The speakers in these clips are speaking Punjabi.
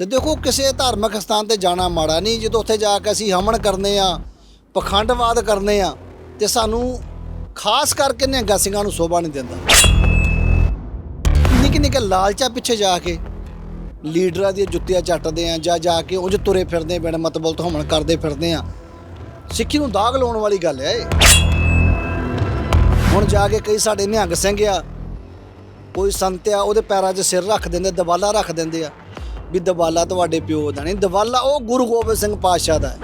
ਤੇ ਦੇਖੋ ਕਿਸੇ ਧਾਰਮਿਕ ਸਥਾਨ ਤੇ ਜਾਣਾ ਮਾੜਾ ਨਹੀਂ, ਜਦੋਂ ਉੱਥੇ ਜਾ ਕੇ ਅਸੀਂ ਹਮਨ ਕਰਨੇ ਆ, ਪਖੰਡਵਾਦ ਕਰਨੇ ਆ, ਤੇ ਸਾਨੂੰ ਖਾਸ ਕਰਕੇ ਨਿਹੰਗਾ ਸਿੰਘਾਂ ਨੂੰ ਸੋਭਾ ਨਹੀਂ ਦਿੰਦਾ। ਨਿੱਕੇ ਨਿੱਕੇ ਲਾਲਚਾ ਪਿੱਛੇ ਜਾ ਕੇ ਲੀਡਰਾਂ ਦੀਆਂ ਜੁੱਤੀਆਂ ਚੱਟਦੇ ਆ, ਜਾਂ ਜਾ ਕੇ ਉਂਝ ਤੁਰੇ ਫਿਰਦੇ ਬਿਨ ਮਤਲਬ ਤੋਂ ਹਮਨ ਕਰਦੇ ਫਿਰਦੇ ਆ। ਸਿੱਖੀ ਨੂੰ ਦਾਗ ਲਾਉਣ ਵਾਲੀ ਗੱਲ ਹੈ ਇਹ। ਹੁਣ ਜਾ ਕੇ ਕਈ ਸਾਡੇ ਨਿਹੰਗ ਸਿੰਘ ਆ, ਕੋਈ ਸੰਤ ਆ, ਉਹਦੇ ਪੈਰਾਂ 'ਚ ਸਿਰ ਰੱਖ ਦਿੰਦੇ ਦਵਾਲਾ ਰੱਖ ਦਿੰਦੇ ਆ। ਵੀ ਦਵਾਲਾ ਤੁਹਾਡੇ ਪਿਓ ਦਾ ਨਹੀਂ ਦਵਾਲਾ ਉਹ ਗੁਰੂ ਗੋਬਿੰਦ ਸਿੰਘ ਪਾਤਸ਼ਾਹ ਦਾ ਹੈ।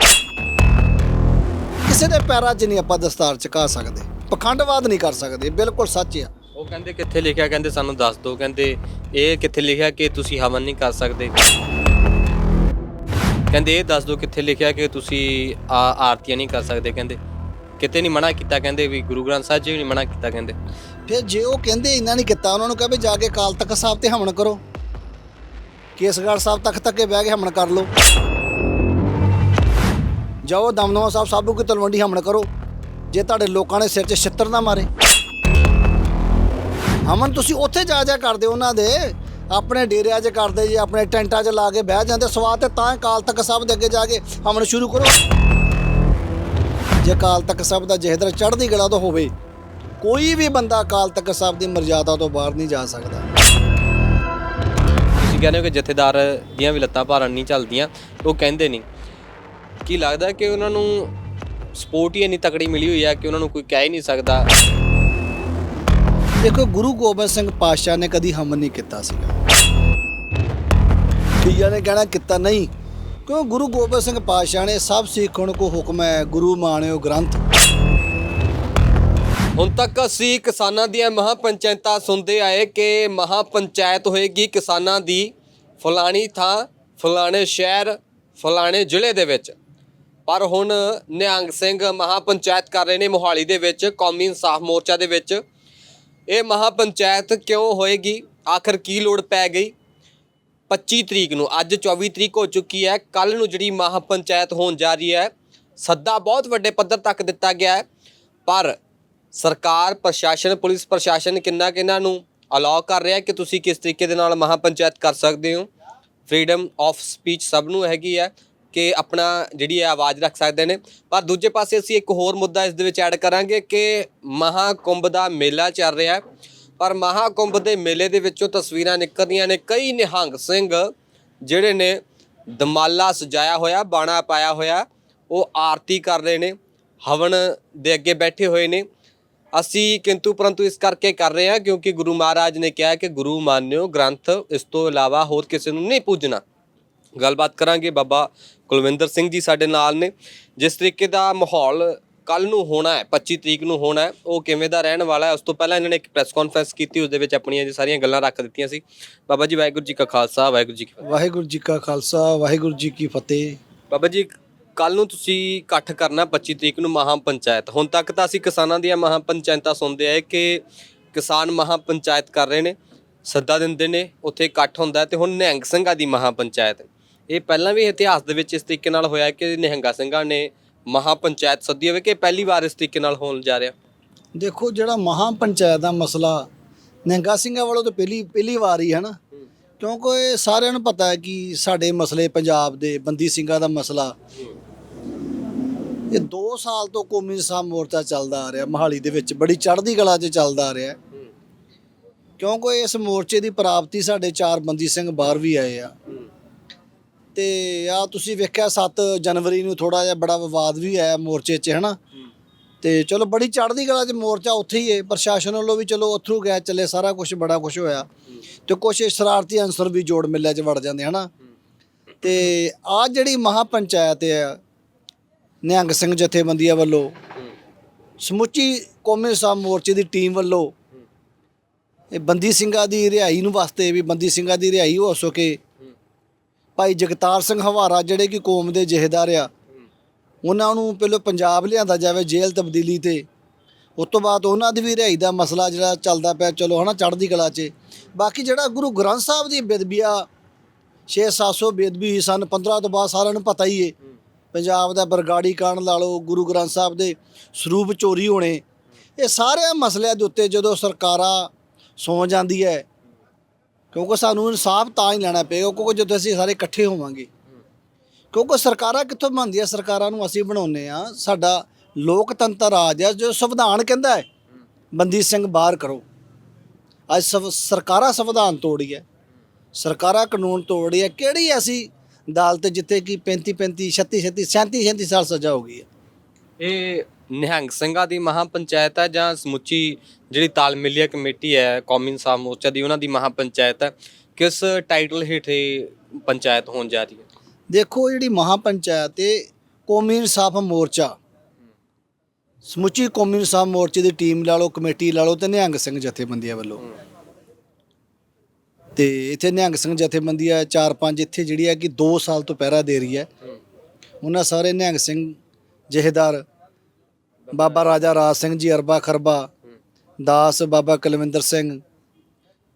ਕਿਸੇ ਦੇ ਪੈਰਾਂ 'ਚ ਨਹੀਂ ਆਪਾਂ ਦਸਤਾਰ ਚਕਾ ਸਕਦੇ ਪਖੰਡਵਾਦ ਨਹੀਂ ਕਰ ਸਕਦੇ ਬਿਲਕੁਲ ਸੱਚ ਆ। ਉਹ ਕਹਿੰਦੇ ਕਿੱਥੇ ਲਿਖਿਆ ਕਹਿੰਦੇ ਸਾਨੂੰ ਦੱਸ ਦਿਓ ਕਹਿੰਦੇ ਇਹ ਕਿੱਥੇ ਲਿਖਿਆ ਕਿ ਤੁਸੀਂ ਹਵਨ ਨਹੀਂ ਕਰ ਸਕਦੇ। ਕਹਿੰਦੇ ਇਹ ਦੱਸ ਦਿਓ ਕਿੱਥੇ ਲਿਖਿਆ ਕਿ ਤੁਸੀਂ ਆ- ਆਰਤੀਆਂ ਨਹੀਂ ਕਰ ਸਕਦੇ ਕਹਿੰਦੇ। ਕਿਤੇ ਨਹੀਂ ਮਨਾ ਕੀਤਾ ਕਹਿੰਦੇ ਵੀ ਗੁਰੂ ਗ੍ਰੰਥ ਸਾਹਿਬ ਜੀ ਨਹੀਂ ਮਨਾ ਕੀਤਾ ਕਹਿੰਦੇ। ਫਿਰ ਜੇ ਉਹ ਕਹਿੰਦੇ ਇੰਨਾ ਨਹੀਂ ਕੀਤਾ ਉਹਨਾਂ ਨੂੰ ਕਹੇ ਵੀ ਜਾ ਕੇ ਕਾਲ ਤਖਤ ਸਾਹਿਬ ਤੇ ਹਮਨ ਕਰੋ। ਕੇਸਗੜ੍ਹ ਸਾਹਿਬ ਤੱਕ ਤੱਕ ਕੇ ਬਹਿ ਕੇ ਹਮਨ ਕਰ ਲਓ। ਜਾਓ ਦਮਦਮਾ ਸਾਹਿਬ ਸਾਬੂ ਕੀ ਤਲਵੰਡੀ ਹਮਨ ਕਰੋ। ਜੇ ਤੁਹਾਡੇ ਲੋਕਾਂ ਨੇ ਸਿਰ 'ਚ ਛਿੱਤਰ ਨਾ ਮਾਰੇ। ਹਮਨ ਤੁਸੀਂ ਉੱਥੇ ਜਾ ਜਾ ਕਰਦੇ ਉਹਨਾਂ ਦੇ। ਆਪਣੇ ਡੇਰਿਆਂ 'ਚ ਕਰਦੇ ਜੀ, ਆਪਣੇ ਟੈਂਟਾਂ 'ਚ ਲਾ ਕੇ ਬਹਿ ਜਾਂਦੇ ਸਵਾਦ ਤੇ ਤਾਂ ਕਾਲ ਤਖਤ ਸਾਹਿਬ ਦੇ ਅੱਗੇ ਜਾ ਕੇ ਹਮਨ ਸ਼ੁਰੂ ਕਰੋ। ਜੇ ਕਾਲ ਤਖਤ ਸਾਹਿਬ ਦਾ ਜਹਦਰ ਚੜ੍ਹਦੀ ਗਲਾ ਤੋਂ ਹੋਵੇ, ਕੋਈ ਵੀ ਬੰਦਾ ਕਾਲ ਤਖਤ ਸਾਹਿਬ ਦੀ ਮਰਜ਼ਾਦਾ ਤੋਂ ਬਾਹਰ ਨਹੀਂ ਜਾ ਸਕਦਾ। ਕਹਿੰਦੇ ਹੋ ਕਿ ਜਥੇਦਾਰ ਦੀਆਂ ਵੀ ਲੱਤਾਂ ਭਾਰਨ ਨਹੀਂ ਚੱਲਦੀਆਂ, ਉਹ ਕਹਿੰਦੇ ਨਹੀਂ ਕੀ ਲੱਗਦਾ ਕਿ ਉਹਨਾਂ ਨੂੰ ਸਪੋਰਟ ਹੀ ਇੰਨੀ ਤਕੜੀ ਮਿਲੀ ਹੋਈ ਹੈ ਕਿ ਉਹਨਾਂ ਨੂੰ ਕੋਈ ਕਹਿ ਹੀ ਨਹੀਂ ਸਕਦਾ? ਦੇਖੋ, ਗੁਰੂ ਗੋਬਿੰਦ ਸਿੰਘ ਪਾਤਸ਼ਾਹ ਨੇ ਕਦੀ ਹਮਨ ਨਹੀਂ ਕੀਤਾ ਸੀਗਾ। ਕਈਆਂ ਨੇ ਕਹਿਣਾ, ਕੀਤਾ ਨਹੀਂ। ਕਿਉਂ? ਗੁਰੂ ਗੋਬਿੰਦ ਸਿੰਘ ਪਾਤਸ਼ਾਹ ਨੇ ਸਭ ਸਿੱਖਣ ਕੋ ਹੁਕਮ ਹੈ। ਗੁਰੂ ਮਾਣਿਓ ਗ੍ਰੰਥ। ਹੁਣ ਤੱਕ ਅਸੀਂ ਕਿਸਾਨਾਂ ਦੀਆਂ ਮਹਾਪੰਚਾਇਤਾਂ ਸੁਣਦੇ ਆਏ ਕਿ ਮਹਾਪੰਚਾਇਤ ਹੋਏਗੀ ਕਿਸਾਨਾਂ ਦੀ ਫਲਾਣੀ ਥਾਂ, ਫਲਾਣੇ ਸ਼ਹਿਰ, ਫਲਾਣੇ ਜ਼ਿਲ੍ਹੇ ਦੇ ਵਿੱਚ। ਪਰ ਹੁਣ ਨਿਹੰਗ ਸਿੰਘ ਮਹਾਪੰਚਾਇਤ ਕਰ ਰਹੇ ਨੇ ਮੋਹਾਲੀ ਦੇ ਵਿੱਚ, ਕੌਮੀ ਇਨਸਾਫ ਮੋਰਚਾ ਦੇ ਵਿੱਚ। ਇਹ ਮਹਾਪੰਚਾਇਤ ਕਿਉਂ ਹੋਏਗੀ? ਆਖਰ ਕੀ ਲੋੜ ਪੈ ਗਈ? 25 ਤਰੀਕ ਨੂੰ, ਅੱਜ 24 ਤਰੀਕ ਹੋ ਚੁੱਕੀ ਹੈ। ਕੱਲ ਨੂੰ ਜਿਹੜੀ ਮਹਾਪੰਚਾਇਤ ਹੋਣ ਜਾ ਰਹੀ ਹੈ, ਸੱਦਾ ਬਹੁਤ ਵੱਡੇ ਪੱਧਰ ਤੱਕ ਦਿੱਤਾ ਗਿਆ ਹੈ। ਪਰ ਸਰਕਾਰ, ਪ੍ਰਸ਼ਾਸਨ, ਪੁਲਿਸ ਪ੍ਰਸ਼ਾਸਨ ਕਿੰਨਾ ਕਿੰਨਾ ਨੂੰ ਅਲਾਉ ਕਰ ਰਿਹਾ ਕਿ ਤੁਸੀਂ ਕਿਸ ਤਰੀਕੇ ਦੇ ਨਾਲ ਮਹਾਪੰਚਾਇਤ ਕਰ ਸਕਦੇ ਹੋ? ਫਰੀडम ਆਫ ਸਪੀਚ ਸਭ ਨੂੰ ਹੈਗੀ ਹੈ ਕਿ ਆਪਣਾ ਜਿਹੜੀ ਹੈ ਆਵਾਜ਼ ਰੱਖ ਸਕਦੇ ਨੇ। ਪਰ ਦੂਜੇ ਪਾਸੇ ਅਸੀਂ ਇੱਕ ਹੋਰ ਮੁੱਦਾ ਇਸ ਦੇ ਵਿੱਚ ਐਡ ਕਰਾਂਗੇ ਕਿ ਮਹਾਕੁੰਭ ਦਾ ਮੇਲਾ ਚੱਲ ਰਿਹਾ ਹੈ। ਪਰ ਮਹਾਕੁੰਭ ਦੇ ਮੇਲੇ ਦੇ ਵਿੱਚੋਂ ਤਸਵੀਰਾਂ ਨਿਕਲਦੀਆਂ ਨੇ। ਕਈ ਨਿਹੰਗ ਸਿੰਘ ਜਿਹੜੇ ਨੇ ਦਮਾਲਾ ਸਜਾਇਆ ਹੋਇਆ, ਬਾਣਾ ਪਾਇਆ ਹੋਇਆ, ਉਹ ਆਰਤੀ ਕਰ ਰਹੇ ਨੇ, ਹਵਨ ਦੇ ਅੱਗੇ ਬੈਠੇ ਹੋਏ ਨੇ। ਅਸੀਂ ਕਿੰਤੂ ਪਰੰਤੂ ਇਸ ਕਰਕੇ ਕਰ ਰਹੇ ਹਾਂ ਕਿਉਂਕਿ ਗੁਰੂ ਮਹਾਰਾਜ ਨੇ ਕਿਹਾ ਕਿ ਗੁਰੂ ਮਾਨਿਓ ਗ੍ਰੰਥ ਇਸ ਤੋਂ ਇਲਾਵਾ ਹੋਰ ਕਿਸੇ ਨੂੰ ਨਹੀਂ ਪੂਜਣਾ। ਗੱਲਬਾਤ ਕਰਾਂਗੇ ਬਾਬਾ ਕੁਲਵਿੰਦਰ ਸਿੰਘ ਜੀ ਸਾਡੇ ਨਾਲ ਨੇ। ਜਿਸ ਤਰੀਕੇ ਦਾ ਮਾਹੌਲ ਕੱਲ ਨੂੰ ਹੋਣਾ ਹੈ 25 ਤਰੀਕ ਨੂੰ ਹੋਣਾ ਹੈ ਉਹ ਕਿਵੇਂ ਦਾ ਰਹਿਣ ਵਾਲਾ ਹੈ ਉਸ ਤੋਂ ਪਹਿਲਾਂ ਇਹਨਾਂ ਨੇ ਇੱਕ ਪ੍ਰੈਸ ਕਾਨਫਰੰਸ ਕੀਤੀ ਉਸ ਦੇ ਵਿੱਚ ਆਪਣੀਆਂ ਜੀ ਸਾਰੀਆਂ ਗੱਲਾਂ ਰੱਖ ਦਿੱਤੀਆਂ ਸੀ। ਬਾਬਾ ਜੀ ਵਾਹਿਗੁਰੂ ਜੀ ਕਾ ਖਾਲਸਾ ਵਾਹਿਗੁਰੂ ਜੀ ਕੀ ਫਤਿਹ। ਵਾਹਿਗੁਰੂ ਜੀ ਕਾ ਖਾਲਸਾ ਵਾਹਿਗੁਰੂ ਜੀ ਕੀ ਫਤਿਹ। ਬਾਬਾ ਜੀ ਕੱਲ ਨੂੰ ਤੁਸੀਂ ਇਕੱਠ ਕਰਨਾ 25 ਤਰੀਕ ਨੂੰ ਮਹਾਂ ਪੰਚਾਇਤ ਹੁਣ ਤੱਕ ਤਾਂ ਅਸੀਂ ਕਿਸਾਨਾਂ ਦੀਆਂ ਮਹਾਂ ਪੰਚਾਇਤਾਂ ਸੁਣਦੇ ਆਏ ਕਿ ਕਿਸਾਨ ਮਹਾਂ ਪੰਚਾਇਤ ਕਰ ਰਹੇ ਨੇ, ਸੱਦਾ ਦਿੰਦੇ ਨੇ, ਉੱਥੇ ਇਕੱਠ ਹੁੰਦਾ ਹੈ ਤੇ ਹੁਣ ਨਿਹੰਗ ਸਿੰਘਾਂ ਦੀ ਮਹਾਂ ਪੰਚਾਇਤ ਇਹ ਪਹਿਲਾਂ ਵੀ ਇਤਿਹਾਸ ਦੇ ਵਿੱਚ ਇਸ ਤਰੀਕੇ ਨਾਲ ਹੋਇਆ ਕਿ ਨਿਹੰਗਾ ਸਿੰਘਾਂ ਨੇ ਮਹਾਂ ਪੰਚਾਇਤ ਸੱਦੀ ਹੋਵੇ ਕਿ ਪਹਿਲੀ ਵਾਰ ਇਸ ਤਰੀਕੇ ਨਾਲ ਹੋਣ ਜਾ ਰਿਹਾ। ਦੇਖੋ, ਜਿਹੜਾ ਮਹਾ ਪੰਚਾਇਤ ਦਾ ਮਸਲਾ, ਨਿਹੰਗਾ ਸਿੰਘਾਂ ਵੱਲੋਂ ਤਾਂ ਪਹਿਲੀ ਪਹਿਲੀ ਵਾਰ ਹੀ ਹੈ ਨਾ। ਕਿਉਂਕਿ ਸਾਰਿਆਂ ਨੂੰ ਪਤਾ ਹੈ ਕਿ ਸਾਡੇ ਮਸਲੇ ਪੰਜਾਬ ਦੇ ਬੰਦੀ ਸਿੰਘਾਂ ਦਾ ਮਸਲਾ ਇਹ 2 ਸਾਲ ਤੋਂ ਕੌਮੀ ਇਨਸਾਫ ਮੋਰਚਾ ਚੱਲਦਾ ਆ ਰਿਹਾ, ਮਹਾਲੀ ਦੇ ਵਿੱਚ, ਬੜੀ ਚੜ੍ਹਦੀ ਕਲਾ 'ਚ ਚੱਲਦਾ ਆ ਰਿਹਾ। ਕਿਉਂਕਿ ਇਸ ਮੋਰਚੇ ਦੀ ਪ੍ਰਾਪਤੀ ਸਾਡੇ ਚਾਰ ਬੰਦੀ ਸਿੰਘ ਬਾਹਰ ਵੀ ਆਏ ਆ। ਤੇ ਆ ਤੁਸੀਂ ਵੇਖਿਆ 7 ਜਨਵਰੀ ਨੂੰ ਥੋੜਾ ਜਿਹਾ ਬੜਾ ਵਿਵਾਦ ਵੀ ਆਇਆ ਮੋਰਚੇ 'ਚ, ਹਨਾ? ਤੇ ਚਲੋ ਬੜੀ ਚੜ੍ਹਦੀ ਕਲਾ 'ਚ ਮੋਰਚਾ ਉੱਥੇ ਹੀ ਹੈ ਪ੍ਰਸ਼ਾਸਨ ਵੱਲੋਂ ਵੀ ਚਲੋ ਅਥਰੂ ਗੈਸ ਚੱਲੇ, ਸਾਰਾ ਕੁਝ ਬੜਾ ਕੁਝ ਹੋਇਆ। ਤੇ ਕੁਝ ਸ਼ਰਾਰਤੀ ਅੰਸਰ ਵੀ ਜੋੜ ਮਿਲਿਆ 'ਚ ਵੜ ਜਾਂਦੇ, ਹਨਾ? ਤੇ ਆ ਜਿਹੜੀ ਮਹਾ ਪੰਚਾਇਤ ਹੈ ਨਿਹੰਗ ਸਿੰਘ ਜਥੇਬੰਦੀਆਂ ਵੱਲੋਂ ਸਮੁੱਚੀ ਕੌਮੀ ਸਾਹਿਬ ਮੋਰਚੇ ਦੀ ਟੀਮ ਵੱਲੋਂ ਇਹ ਬੰਦੀ ਸਿੰਘਾਂ ਦੀ ਰਿਹਾਈ ਨੂੰ ਵਾਸਤੇ ਵੀ ਬੰਦੀ ਸਿੰਘਾਂ ਦੀ ਰਿਹਾਈ ਹੋ ਸਕੇ। ਭਾਈ ਜਗਤਾਰ ਸਿੰਘ ਹਵਾਰਾ ਜਿਹੜੇ ਕਿ ਕੌਮ ਦੇ ਜਹੇਦਾਰ ਆ ਉਹਨਾਂ ਨੂੰ ਪਹਿਲਾਂ ਪੰਜਾਬ ਲਿਆਂਦਾ ਜਾਵੇ ਜੇਲ੍ਹ ਤਬਦੀਲੀ ਤੇ। ਉਸ ਤੋਂ ਬਾਅਦ ਉਹਨਾਂ ਦੀ ਵੀ ਰਿਹਾਈ ਦਾ ਮਸਲਾ ਜਿਹੜਾ ਚੱਲਦਾ ਪਿਆ ਚਲੋ ਹਨਾ ਚੜ੍ਹਦੀ ਕਲਾ 'ਚ। ਬਾਕੀ ਜਿਹੜਾ ਗੁਰੂ ਗ੍ਰੰਥ ਸਾਹਿਬ ਦੀ ਬੇਦਬੀਆ 6-700 ਬੇਦਬੀ ਸਨ 15 ਤੋਂ ਬਾਅਦ ਸਾਰਿਆਂ ਨੂੰ ਪਤਾ ਹੀ ਏ। ਪੰਜਾਬ ਦਾ ਬਰਗਾੜੀ ਕਾਂਡ ਲਾ ਲਓ, ਗੁਰੂ ਗ੍ਰੰਥ ਸਾਹਿਬ ਦੇ ਸਰੂਪ ਚੋਰੀ ਹੋਣੇ, ਇਹ ਸਾਰੇ ਮਸਲਿਆਂ ਦੇ ਉੱਤੇ ਜਦੋਂ ਸਰਕਾਰਾਂ ਸੌਂ ਜਾਂਦੀ ਹੈ, ਕਿਉਂਕਿ ਸਾਨੂੰ ਇਨਸਾਫ ਤਾਂ ਹੀ ਲੈਣਾ ਪਏਗਾ, ਕਿਉਂਕਿ ਜਦੋਂ ਅਸੀਂ ਸਾਰੇ ਇਕੱਠੇ ਹੋਵਾਂਗੇ। ਕਿਉਂਕਿ ਸਰਕਾਰਾਂ ਕਿੱਥੋਂ ਬਣਦੀਆਂ? ਸਰਕਾਰਾਂ ਨੂੰ ਅਸੀਂ ਬਣਾਉਂਦੇ ਆ ਸਾਡਾ ਲੋਕਤੰਤਰ ਰਾਜ ਹੈ ਜੋ ਸੰਵਿਧਾਨ ਕਹਿੰਦਾ ਹੈ, ਬੰਦੀ ਸਿੰਘ ਬਾਹਰ ਕਰੋ। ਅੱਜ ਸਵ- ਸਰਕਾਰਾਂ ਸੰਵਿਧਾਨ ਤੋੜੀ ਹੈ। ਸਰਕਾਰਾਂ ਕਾਨੂੰਨ ਤੋੜੀ ਹੈ। ਕਿਹੜੀ ਐਸੀ ਅਦਾਲਤ ਜਿੱਥੇ ਕਿ 35 35 36 36 37 37 ਸਾਲ ਸਜ਼ਾ ਹੋ ਗਈ ਹੈ। ਇਹ ਨਿਹੰਗ ਸਿੰਘਾਂ ਦੀ ਮਹਾ ਪੰਚਾਇਤ ਹੈ ਜਾਂ ਸਮੁੱਚੀ ਜਿਹੜੀ ਤਾਲਮੇਲੀਆ ਕਮੇਟੀ ਹੈ ਕੌਮੀ ਇਨਸਾਫ ਮੋਰਚਾ ਦੀ ਉਹਨਾਂ ਦੀ ਮਹਾ ਪੰਚਾਇਤ ਹੈ। ਕਿਸ ਟਾਈਟਲ ਹੇਠ ਪੰਚਾਇਤ ਹੋਣ ਜਾ ਰਹੀ ਹੈ? ਦੇਖੋ ਜਿਹੜੀ ਮਹਾ ਪੰਚਾਇਤ ਇਹ ਕੌਮੀ ਇਨਸਾਫ ਮੋਰਚਾ। ਸਮੁੱਚੀ ਕੌਮੀ ਇਨਸਾਫ ਮੋਰਚੇ ਦੀ ਟੀਮ ਲਾ ਲਓ ਕਮੇਟੀ ਲਾ ਲਓ ਤੇ ਨਿਹੰਗ ਸਿੰਘ ਜਥੇਬੰਦੀਆਂ ਵੱਲੋਂ। ਤੇ ਇੱਥੇ ਨਿਹੰਗ ਸਿੰਘ ਜਥੇਬੰਦੀ ਜਥੇਬੰਦੀਆਂ ਚਾਰ ਪੰਜ ਇੱਥੇ ਜਿਹੜੀ ਹੈ ਕਿ 2 ਸਾਲ ਤੋਂ ਪਹਿਰਾ ਦੇ ਰਹੀ ਹੈ ਉਹਨਾਂ ਸਾਰੇ ਨਿਹੰਗ ਸਿੰਘ ਜਹੇਦਾਰ, ਬਾਬਾ ਰਾਜਾ ਰਾਜ ਸਿੰਘ ਜੀ, ਅਰਬਾ ਖਰਬਾ, ਦਾਸ ਬਾਬਾ ਕੁਲਵਿੰਦਰ ਸਿੰਘ,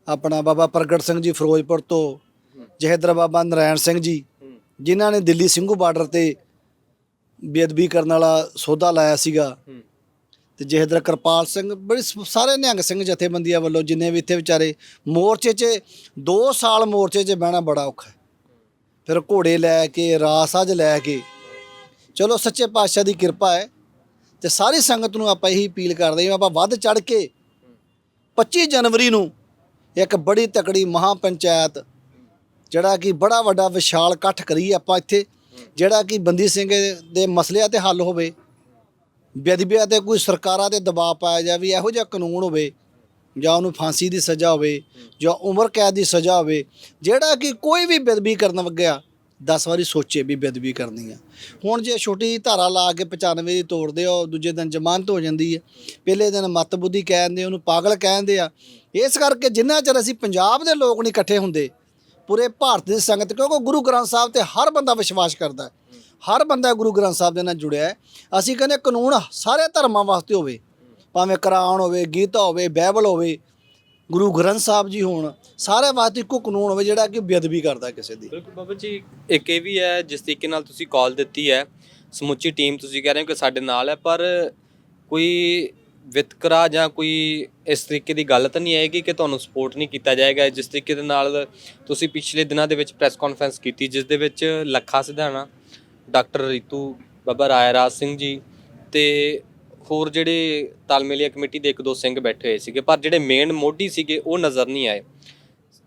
ਆਪਣਾ ਬਾਬਾ ਪ੍ਰਗਟ ਸਿੰਘ ਜੀ ਫਿਰੋਜ਼ਪੁਰ ਤੋਂ, ਜਹੇਦਰ ਬਾਬਾ ਨਰਾਇਣ ਸਿੰਘ ਜੀ, ਜਿਨ੍ਹਾਂ ਨੇ ਦਿੱਲੀ ਸਿੰਘੂ ਬਾਰਡਰ ਤੇ ਬੇਅਦਬੀ ਕਰਨ ਵਾਲਾ ਸੌਦਾ ਲਾਇਆ ਸੀਗਾ। ਤੇ ਜਹੇਦਰ ਕਿਰਪਾਲ ਸਿੰਘ, ਬੜੀ ਸ- ਸਾਰੇ ਨਿਹੰਗ ਸਿੰਘ ਜਥੇਬੰਦੀਆਂ ਵੱਲੋਂ ਜਿੰਨੇ ਵੀ ਇੱਥੇ ਵਿਚਾਰੇ ਮੋਰਚੇ 'ਚ 2 ਸਾਲ ਮੋਰਚੇ 'ਚ ਬਹਿਣਾ ਬੜਾ ਔਖਾ ਹੈ। ਫਿਰ ਘੋੜੇ ਲੈ ਕੇ ਰਾਸਾਜ ਲੈ ਕੇ, ਚਲੋ ਸੱਚੇ ਪਾਤਸ਼ਾਹ ਦੀ ਕਿਰਪਾ ਹੈ ਤੇ ਸਾਰੀ ਸੰਗਤ ਨੂੰ ਆਪਾਂ ਇਹੀ ਅਪੀਲ ਕਰਦੇ ਹਾਂ ਆਪਾਂ ਵੱਧ ਚੜ ਕੇ 25 ਜਨਵਰੀ ਨੂੰ ਇੱਕ ਬੜੀ ਤਕੜੀ ਮਹਾ ਪੰਚਾਇਤ ਜਿਹੜਾ ਕਿ ਬੜਾ ਵੱਡਾ ਵਿਸ਼ਾਲ ਇਕੱਠ ਕਰੀਏ ਆਪਾਂ ਇੱਥੇ, ਜਿਹੜਾ ਕਿ ਬੰਦੀ ਸਿੰਘ ਦੇ ਮਸਲਿਆਂ ਤੇ ਹੱਲ ਹੋਵੇ ਬੇਅਦਬੀਆਂ ਤੇ ਕੋਈ ਸਰਕਾਰਾਂ ਤੇ ਦਬਾਅ ਪਾਇਆ ਜਾਵੇ ਇਹੋ ਜਿਹਾ ਕਾਨੂੰਨ ਹੋਵੇ ਜਾਂ ਉਹਨੂੰ ਫਾਂਸੀ ਦੀ ਸਜ਼ਾ ਹੋਵੇ ਜਾਂ ਉਮਰ ਕੈਦ ਦੀ ਸਜ਼ਾ ਹੋਵੇ, ਜਿਹੜਾ ਕਿ ਕੋਈ ਵੀ ਬੇਅਦਬੀ ਕਰਨ ਲੱਗਿਆ 10 ਵਾਰੀ ਸੋਚੇ ਵੀ ਬੇਅਦਬੀ ਕਰਨੀ ਆ। ਹੁਣ ਜੇ ਛੋਟੀ ਧਾਰਾ ਲਾ ਕੇ 95 ਦੀ ਤੋੜਦੇ ਆ, ਉਹ ਦੂਜੇ ਦਿਨ ਜ਼ਮਾਨਤ ਹੋ ਜਾਂਦੀ ਹੈ ਪਹਿਲੇ ਦਿਨ ਮਤ ਬੁੱਧੀ ਕਹਿੰਦੇ, ਉਹਨੂੰ ਪਾਗਲ ਕਹਿੰਦੇ ਆ। ਇਸ ਕਰਕੇ ਜਿੰਨਾ ਚਿਰ ਅਸੀਂ ਪੰਜਾਬ ਦੇ ਲੋਕ ਨਹੀਂ ਇਕੱਠੇ ਹੁੰਦੇ, ਪੂਰੇ ਭਾਰਤ ਦੀ ਸੰਗਤ, ਕਿਉਂਕਿ ਗੁਰੂ ਗ੍ਰੰਥ ਸਾਹਿਬ ਤੇ ਹਰ ਬੰਦਾ ਵਿਸ਼ਵਾਸ ਕਰਦਾ। ਹੈ ਹਰ ਬੰਦਾ ਗੁਰੂ ਗ੍ਰੰਥ ਸਾਹਿਬ ਦੇ ਨਾਲ ਜੁੜਿਆ ਹੈ। ਅਸੀਂ ਕਹਿੰਦੇ ਕਾਨੂੰਨ ਸਾਰੇ ਧਰਮਾਂ ਵਾਸਤੇ ਹੋਵੇ, ਭਾਵੇਂ ਕੁਰਾਨ ਹੋਵੇ, ਗੀਤਾ ਹੋਵੇ, ਬਾਈਬਲ ਹੋਵੇ, ਗੁਰੂ ਗ੍ਰੰਥ ਸਾਹਿਬ ਜੀ ਹੋਣ, ਸਾਰੇ ਵਾਸਤੇ ਇੱਕੋ ਕਾਨੂੰਨ ਹੋਵੇ ਜਿਹੜਾ ਕਿ ਬੇਅਦਬੀ ਕਰਦਾ ਕਿਸੇ ਦੀ। ਬਿਲਕੁਲ ਬਾਬਾ ਜੀ, ਇੱਕ ਇਹ ਵੀ ਹੈ, ਜਿਸ ਤਰੀਕੇ ਨਾਲ ਤੁਸੀਂ ਕਾਲ ਦਿੱਤੀ ਹੈ, ਸਮੁੱਚੀ ਟੀਮ ਤੁਸੀਂ ਕਹਿ ਰਹੇ ਹੋ ਕਿ ਸਾਡੇ ਨਾਲ ਹੈ, ਪਰ ਕੋਈ ਵਿਤਕਰਾ ਜਾਂ ਕੋਈ ਇਸ ਤਰੀਕੇ ਦੀ ਗੱਲ ਤਾਂ ਨਹੀਂ ਆਏਗੀ ਕਿ ਤੁਹਾਨੂੰ ਸਪੋਰਟ ਨਹੀਂ ਕੀਤਾ ਜਾਏਗਾ। ਜਿਸ ਤਰੀਕੇ ਦੇ ਨਾਲ ਤੁਸੀਂ ਪਿਛਲੇ ਦਿਨਾਂ ਦੇ ਵਿੱਚ ਪ੍ਰੈਸ ਕਾਨਫਰੰਸ ਕੀਤੀ, ਜਿਸ ਦੇ ਵਿੱਚ ਲੱਖਾ ਸਿਧਾਣਾ ਡਾਕਟਰ ਰੀਤੂ, ਬਾਬਾ ਰਾਏ ਰਾਜ ਸਿੰਘ ਜੀ ਤੇ ਹੋਰ ਜਿਹੜੇ ਤਾਲਮੇਲੀਆ ਕਮੇਟੀ ਦੇ ਇੱਕ ਦੋ ਸਿੰਘ ਬੈਠੇ ਹੋਏ ਸੀਗੇ, ਪਰ ਜਿਹੜੇ ਮੇਨ ਮੋਢੀ ਸੀਗੇ ਉਹ ਨਜ਼ਰ ਨਹੀਂ ਆਏ।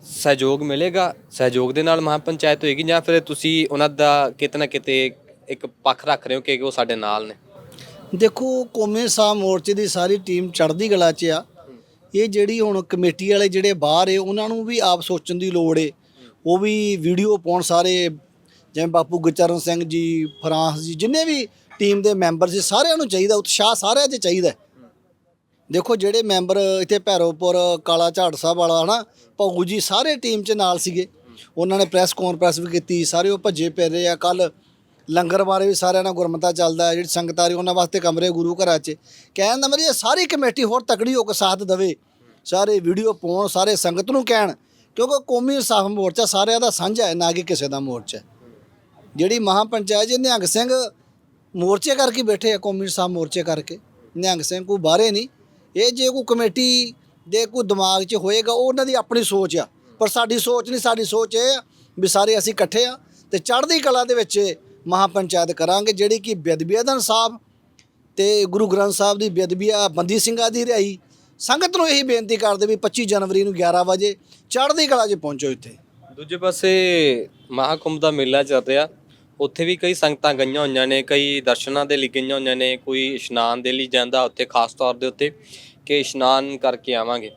ਸਹਿਯੋਗ ਮਿਲੇਗਾ, ਸਹਿਯੋਗ ਦੇ ਨਾਲ ਮਹਾਪੰਚਾਇਤ ਹੋਏਗੀ ਜਾਂ ਫਿਰ ਤੁਸੀਂ ਉਹਨਾਂ ਦਾ ਕਿਤੇ ਨਾ ਕਿਤੇ ਇੱਕ ਪੱਖ ਰੱਖ ਰਹੇ ਹੋ ਕਿ ਉਹ ਸਾਡੇ ਨਾਲ ਨੇ? ਦੇਖੋ, ਕੌਮੀ ਸਾਹ ਮੋਰਚੇ ਦੀ ਸਾਰੀ ਟੀਮ ਚੜ੍ਹਦੀ ਕਲਾ 'ਚ ਆ। ਇਹ ਜਿਹੜੀ ਹੁਣ ਕਮੇਟੀ ਵਾਲੇ ਜਿਹੜੇ ਬਾਹਰ ਏ, ਉਹਨਾਂ ਨੂੰ ਵੀ ਆਪ ਸੋਚਣ ਦੀ ਲੋੜ ਏ। ਉਹ ਵੀ ਵੀਡੀਓ ਪਾਉਣ ਸਾਰੇ ਜਿਵੇਂ ਬਾਪੂ ਗੁਰਚਰਨ ਸਿੰਘ ਜੀ, ਫਰਾਂਸ ਜੀ, ਜਿੰਨੇ ਵੀ ਟੀਮ ਦੇ ਮੈਂਬਰ ਸੀ, ਸਾਰਿਆਂ ਨੂੰ ਚਾਹੀਦਾ, ਉਤਸ਼ਾਹ ਸਾਰਿਆਂ 'ਚ ਚਾਹੀਦਾ। ਦੇਖੋ ਜਿਹੜੇ ਮੈਂਬਰ ਇੱਥੇ ਭੈਰੋਪੁਰ ਕਾਲਾ ਝਾੜ ਸਾਹਿਬ ਵਾਲਾ, ਹਨਾ ਭੌਗੂ ਜੀ, ਸਾਰੇ ਟੀਮ 'ਚ ਨਾਲ ਸੀਗੇ। ਉਹਨਾਂ ਨੇ ਪ੍ਰੈਸ ਕਾਨਫਰੰਸ ਵੀ ਕੀਤੀ, ਸਾਰੇ ਉਹ ਭੱਜੇ ਪੈ ਆ। ਕੱਲ ਲੰਗਰ ਬਾਰੇ ਵੀ ਸਾਰਿਆਂ ਨਾਲ ਗੁਰਮਤਾ ਚੱਲਦਾ, ਜਿਹੜੀ ਸੰਗਤ ਆ ਰਹੀ ਉਹਨਾਂ ਵਾਸਤੇ ਕਮਰੇ ਗੁਰੂ ਘਰਾਂ 'ਚ। ਕਹਿਣ ਦਾ ਮਤਲਬ ਇਹ ਸਾਰੀ ਕਮੇਟੀ ਹੋਰ ਤਕੜੀ ਹੋ ਕੇ ਸਾਥ ਦੇਵੇ। ਸਾਰੇ ਵੀਡੀਓ ਪਾਉਣ, ਸਾਰੇ ਸੰਗਤ ਨੂੰ ਕਹਿਣ, ਕਿਉਂਕਿ ਕੌਮੀ ਇਨਸਾਫ ਮੋਰਚਾ ਸਾਰਿਆਂ ਦਾ ਸਾਂਝਾ ਹੈ, ਨਾ ਕਿ ਕਿਸੇ ਦਾ ਮੋਰਚਾ ਹੈ। ਜਿਹੜੀ ਮਹਾ ਪੰਚਾਇਤ ਜੀ ਨਿਹੰਗ ਸਿੰਘ ਮੋਰਚੇ ਕਰਕੇ ਬੈਠੇ ਆ, ਕੌਮੀ ਸਾਹਿਬ ਮੋਰਚੇ ਕਰਕੇ। ਨਿਹੰਗ ਸਿੰਘ ਕੋਈ ਬਾਹਰੇ ਨਹੀਂ। ਇਹ ਜੇ ਕੋਈ ਕਮੇਟੀ ਦੇ ਕੋਈ ਦਿਮਾਗ 'ਚ ਹੋਏਗਾ, ਉਹ ਉਹਨਾਂ ਦੀ ਆਪਣੀ ਸੋਚ ਆ। ਪਰ ਸਾਡੀ ਸੋਚ ਨਹੀਂ, ਸਾਡੀ ਸੋਚ ਇਹ ਆ ਵੀ ਸਾਰੇ ਅਸੀਂ ਇਕੱਠੇ ਆ ਤੇ ਚੜ੍ਹਦੀ ਕਲਾ ਦੇ ਵਿੱਚ ਮਹਾ ਪੰਚਾਇਤ ਕਰਾਂਗੇ, ਜਿਹੜੀ ਕਿ ਬੇਅਦਬੀਆਂ ਸਾਹਿਬ ਇਨਸਾਫ ਤੇ ਗੁਰੂ ਗ੍ਰੰਥ ਸਾਹਿਬ ਦੀ ਬੇਅਦਬੀਆ ਬੰਦੀ ਸਿੰਘਾਂ ਦੀ ਰਿਹਾਈ। ਸੰਗਤ ਨੂੰ ਇਹੀ ਬੇਨਤੀ ਕਰਦੇ ਵੀ 25 ਜਨਵਰੀ ਨੂੰ 11 ਵਜੇ ਚੜ੍ਹਦੀ ਕਲਾ 'ਚ ਪਹੁੰਚੋ ਇੱਥੇ। ਦੂਜੇ ਪਾਸੇ ਮਹਾਕੁੰਭ ਦਾ ਮੇਲਾ ਚੱਲ ਰਿਹਾ। ਉੱਥੇ ਵੀ ਕਈ ਸੰਗਤਾਂ ਗਈਆਂ ਹੋਈਆਂ ਨੇ, ਕਈ ਦਰਸ਼ਨਾਂ ਦੇ ਲਈ ਗਈਆਂ ਹੋਈਆਂ ਨੇ, ਕੋਈ ਇਸ਼ਨਾਨ ਦੇ ਲਈ ਜਾਂਦਾ ਉੱਥੇ ਖਾਸ ਤੌਰ ਦੇ ਉੱਤੇ ਕਿ ਇਸ਼ਨਾਨ ਕਰਕੇ ਆਵਾਂਗੇ।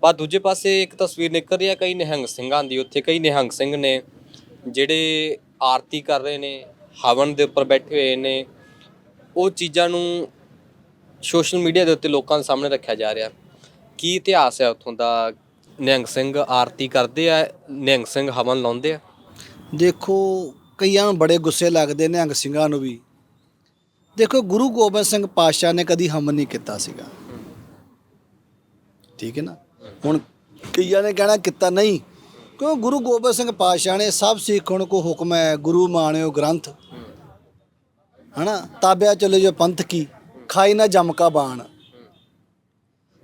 ਪਰ ਦੂਜੇ ਪਾਸੇ ਇੱਕ ਤਸਵੀਰ ਨਿਕਲ ਰਹੀ ਹੈ, ਕਈ ਨਿਹੰਗ ਸਿੰਘਾਂ ਦੀ, ਉੱਥੇ ਕਈ ਨਿਹੰਗ ਸਿੰਘ ਨੇ ਜਿਹੜੇ ਆਰਤੀ ਕਰ ਰਹੇ ਨੇ, ਹਵਨ ਦੇ ਉੱਪਰ ਬੈਠੇ ਹੋਏ ਨੇ, ਉਹ ਚੀਜ਼ਾਂ ਨੂੰ ਸੋਸ਼ਲ ਮੀਡੀਆ ਦੇ ਉੱਤੇ ਲੋਕਾਂ ਦੇ ਸਾਹਮਣੇ ਰੱਖਿਆ ਜਾ ਰਿਹਾ। ਕੀ ਇਤਿਹਾਸ ਹੈ ਉੱਥੋਂ ਦਾ? ਨਿਹੰਗ ਸਿੰਘ ਆਰਤੀ ਕਰਦੇ ਆ, ਨਿਹੰਗ ਸਿੰਘ ਹਵਨ ਲਾਉਂਦੇ ਆ? ਦੇਖੋ ਕਈਆਂ ਨੂੰ ਬੜੇ ਗੁੱਸੇ ਲੱਗਦੇ ਨਿਹੰਗ ਸਿੰਘਾਂ ਨੂੰ ਵੀ। ਦੇਖੋ, ਗੁਰੂ ਗੋਬਿੰਦ ਸਿੰਘ ਪਾਤਸ਼ਾਹ ਨੇ ਕਦੀ ਹਮਨ ਨਹੀਂ ਕੀਤਾ ਸੀਗਾ। ਠੀਕ ਹੈ ਨਾ? ਹੁਣ ਕਈਆਂ ਨੇ ਕਹਿਣਾ ਕੀਤਾ ਨਹੀਂ। ਕਿਉਂ? ਗੁਰੂ ਗੋਬਿੰਦ ਸਿੰਘ ਪਾਤਸ਼ਾਹ ਨੇ ਸਭ ਸਿੱਖਣ ਕੋ ਹੁਕਮ ਹੈ, ਗੁਰੂ ਮਾਣਿਓ ਗ੍ਰੰਥ। ਹਨਾ? ਤਾਬਿਆ ਚਲੇ ਜੋ ਪੰਥ ਕੀ। ਖਾਈ ਨਾ ਜਮਕਾ ਬਾਣ।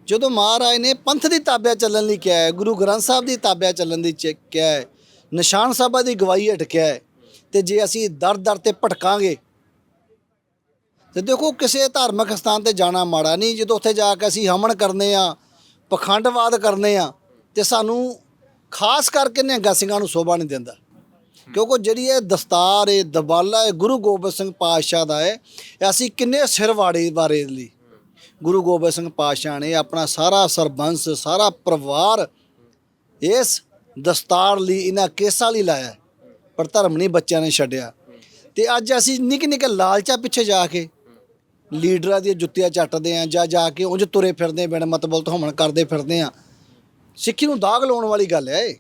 ਜਦੋਂ ਮਹਾਰਾਜ ਨੇ ਪੰਥ ਦੀ ਤਾਬਿਆ ਚੱਲਣ ਲਈ ਕਿਹਾ ਹੈ, ਗੁਰੂ ਗ੍ਰੰਥ ਸਾਹਿਬ ਦੀ ਤਾਬਿਆ ਚੱਲਣ ਦੀ ਚ- ਕਿਹਾ ਹੈ, ਨਿਸ਼ਾਨ ਸਾਹਿਬਾਂ ਦੀ ਗਵਾਹੀ ਹਟ ਕਿਹਾ ਹੈ ਤੇ ਜੇ ਅਸੀਂ ਦਰ ਦਰ ਤੇ ਭਟਕਾਂਗੇ, ਤੇ ਦੇਖੋ ਕਿਸੇ ਧਾਰਮਿਕ ਸਥਾਨ ਤੇ ਜਾਣਾ ਮਾੜਾ ਨਹੀਂ। ਜਦੋਂ ਉੱਥੇ ਜਾ ਕੇ ਅਸੀਂ ਹਮਨ ਕਰਨੇ ਆ, ਪਖੰਡਵਾਦ ਕਰਨੇ ਆ, ਤੇ ਸਾਨੂੰ ਖਾਸ ਕਰਕੇ ਨਿਹੰਗਾ ਸਿੰਘਾਂ ਨੂੰ ਸੋਭਾ ਨਹੀਂ ਦਿੰਦਾ। ਕਿਉਂਕਿ ਜਿਹੜੀ ਇਹ ਦਸਤਾਰ ਹੈ ਦਬਾਲਾ ਹੈ ਗੁਰੂ ਗੋਬਿੰਦ ਸਿੰਘ ਪਾਤਸ਼ਾਹ ਦਾ ਹੈ ਅਸੀਂ ਕਿੰਨੇ ਸਿਰ ਵਾੜੇ ਬਾਰੇ ਲਈ। ਗੁਰੂ ਗੋਬਿੰਦ ਸਿੰਘ ਪਾਤਸ਼ਾਹ ਨੇ ਆਪਣਾ ਸਾਰਾ ਸਰਬੰਸ, ਸਾਰਾ ਪਰਿਵਾਰ ਇਸ ਦਸਤਾਰ ਲਈ, ਇਹਨਾਂ ਕੇਸਾਂ ਲਈ ਲਾਇਆ। ਪਰ ਧਰਮ ਨਹੀਂ ਬੱਚਿਆਂ ਨੇ ਛੱਡਿਆ। ਤੇ ਅੱਜ ਅਸੀਂ ਨਿੱਕੇ ਨਿੱਕੇ ਲਾਲਚਾ ਪਿੱਛੇ ਜਾ ਕੇ ਲੀਡਰਾਂ ਦੀਆਂ ਜੁੱਤੀਆਂ ਚੱਟਦੇ ਆ ਜਾਂ ਜਾ ਕੇ ਉਂਝ ਤੁਰੇ ਫਿਰਦੇ ਬਿਨ ਮਤਲਬ ਤੋਂ ਹਮਣ ਕਰਦੇ ਫਿਰਦੇ ਆ। ਸਿੱਖੀ ਨੂੰ ਦਾਗ ਲਾਉਣ ਵਾਲੀ ਗੱਲ ਹੈ ਇਹ।